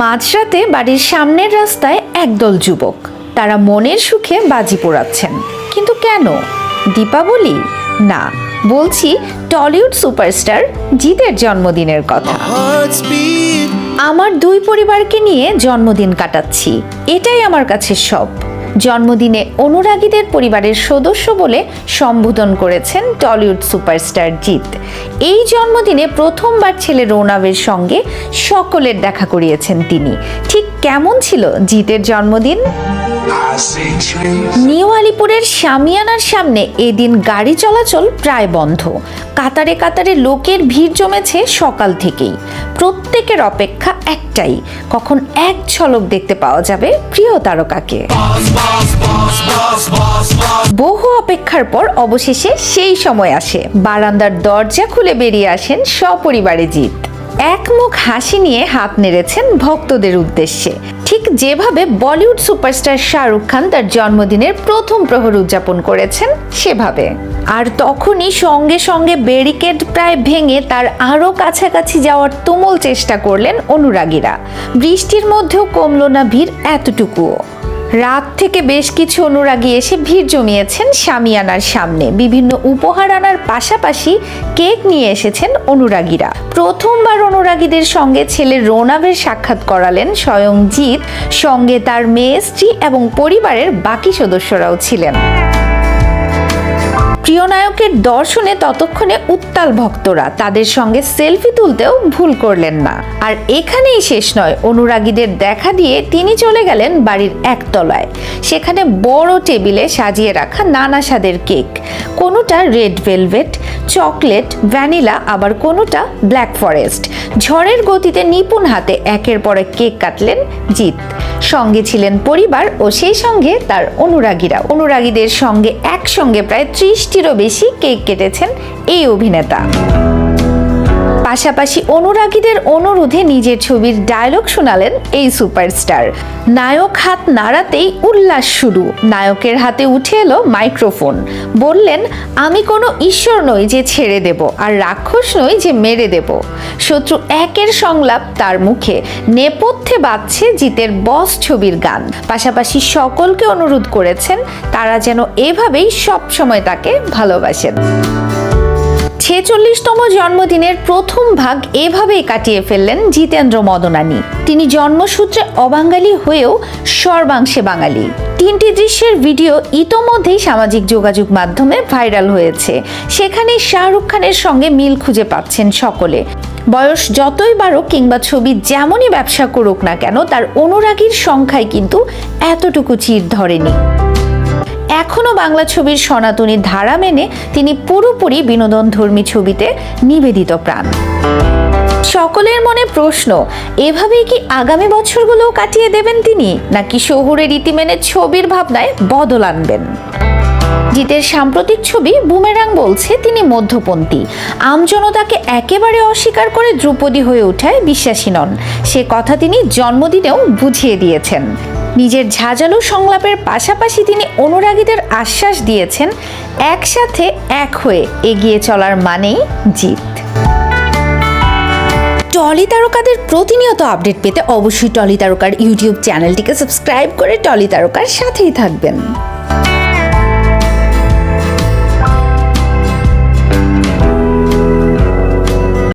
মাঝরাতে বাড়ির সামনের রাস্তায় একদল যুবক। তারা মনের সুখে বাজি পোড়াচ্ছেন। কিন্তু কেন? দীপাবলি না, বলছি টলিউড সুপারস্টার জিতের জন্মদিনের কথা। আমার দুই পরিবারকে নিয়ে জন্মদিন কাটাচ্ছি। এটাই আমার কাছে সব জন্মদিনে অনুরাগীদের পরিবারের সদস্য বলে সম্বোধন করেছেন টলিউড সুপারস্টার জিৎ। এই জন্মদিনে প্রথমবার ছেলে রৌনবের সঙ্গে সকলের দেখা করিয়েছেন তিনি। ঠিক কেমন ছিল জিতের জন্মদিন? নিউ আলিপুরের শামিয়ানার সামনে এদিন গাড়ি চলাচল প্রায় বন্ধ। কাতারে কাতারে লোকের ভিড় জমেছে সকাল থেকেই। প্রত্যেকের অপেক্ষা একটাই, কখন এক ঝলক দেখতে পাওয়া যাবে প্রিয় তারকাকে। বহু অপেক্ষার পর অবশেষে সেই সময় আসে। বারান্দার দরজা খুলে বেরিয়ে আসেন সপরিবারে জিত এক মুখ হাসি নিয়ে হাত নেড়েছেন ভক্তদের উদ্দেশ্যে। ঠিক যেভাবে বলিউড সুপারস্টার শাহরুখ খান তার জন্মদিনের প্রথম প্রহর উদযাপন করেছেন, সেভাবে। আর তখনই সঙ্গে সঙ্গে ব্যারিকেড প্রায় ভেঙে তার আরও কাছাকাছি যাওয়ার তুমুল চেষ্টা করলেন অনুরাগীরা। বৃষ্টির মধ্যেও কমল না ভিড় এতটুকুও। রাত থেকে বেশ কিছু অনুরাগী এসে ভিড় জমিয়েছেন শামিয়ানার সামনে। বিভিন্ন উপহার আনার পাশাপাশি কেক নিয়ে এসেছেন অনুরাগীরা। প্রথমবার অনুরাগীদের সঙ্গে ছেলে রোনাবের সাক্ষাৎ করালেন স্বয়ং জিৎ সঙ্গে তার মেয়ে, স্ত্রী এবং পরিবারের বাকি সদস্যরাও ছিলেন। প্রিয় নায়কের দর্শনে ততক্ষণে উত্তাল ভক্তরা। তাদের সঙ্গে সেলফি তুলতেও ভুল করলেন না। আর এখানেই শেষ নয়, অনুরাগীদের দেখা দিয়ে তিনি চলে গেলেন বাড়ির একতলায়। সেখানে বড় টেবিলে সাজিয়ে রাখা নানা স্বাদের কেক। কোনোটা রেড ভেলভেট, চকলেট, ভ্যানিলা, আবার কোনোটা ব্ল্যাক ফরেস্ট। ঝড়ের গতিতে নিপুণ হাতে একের পর এক কেক কাটলেন জিৎ। সঙ্গে ছিলেন পরিবার ও সেই সঙ্গে তার অনুরাগীরা অনুরাগীদের সঙ্গে একসঙ্গে প্রায় ত্রিশটিরও বেশি কেক কেটেছেন এই অভিনেতা। পাশাপাশি অনুরাগীদের অনুরোধে নিজের ছবির ডায়লগ শোনালেন এই সুপারস্টার নায়ক হাত নাড়াতেই উল্লাস শুরু। নায়কের হাতে উঠে এলো মাইক্রোফোন বললেন, আমি কোনো ঈশ্বর নই যে ছেড়ে দেব আর রাক্ষস নই যে মেরে দেব। শত্রু একের সংলাপ তার মুখে। নেপথ্যে বাজছে জিতের বস ছবির গান। পাশাপাশি সকলকে অনুরোধ করেছেন, তারা যেন এভাবেই সব সময় তাকে ভালোবাসেন। ছেচল্লিশতম জন্মদিনের প্রথম ভাগ এভাবেই কাটিয়ে ফেললেন জিতেন্দ্র মদনানী। তিনি জন্মসূত্রে অবাঙালি হয়েও সর্বাংশে বাঙালি। তিনটি দৃশ্যের ভিডিও ইতোমধ্যেই সামাজিক যোগাযোগ মাধ্যমে ভাইরাল হয়েছে। সেখানে শাহরুখ খানের সঙ্গে মিল খুঁজে পাচ্ছেন সকলে। বয়স যতই বাড়ুক কিংবা ছবি যেমনই ব্যবসা করুক না কেন, তার অনুরাগীর সংখ্যায় কিন্তু এতটুকু চির ধরেনি। এখনও বাংলা ছবির সনাতনী ধারা মেনে তিনি পুরোপুরি বিনোদনধর্মী ছবিতে নিবেদিত প্রাণ। সকলের মনে প্রশ্ন, এভাবেই কি আগামী বছরগুলো কাটিয়ে দেবেন তিনি? নাকি শহুরে রীতি মেনে ছবির ভাবনায় বদল আনবেন? জিতের সাম্প্রতিক ছবি বুমেরাং বলছে তিনি মধ্যপন্থী। আমজনতাকে একেবারে অস্বীকার করে দ্রৌপদী হয়ে ওঠায় বিশ্বাসী নন। সে কথা তিনি জন্মদিনেও বুঝিয়ে দিয়েছেন। নিজের ঝাঁঝালো সংলাপের পাশাপাশি তিনি অনুরাগীদের আশ্বাস দিয়েছেন, একসাথে এক হয়ে এগিয়ে চলার মানেই জিত। টলি তারকাদের প্রতিনিয়ত আপডেট পেতে অবশ্যই টলি তারকার ইউটিউব চ্যানেলটিকে সাবস্ক্রাইব করে টলি তারকার সাথেই থাকবেন।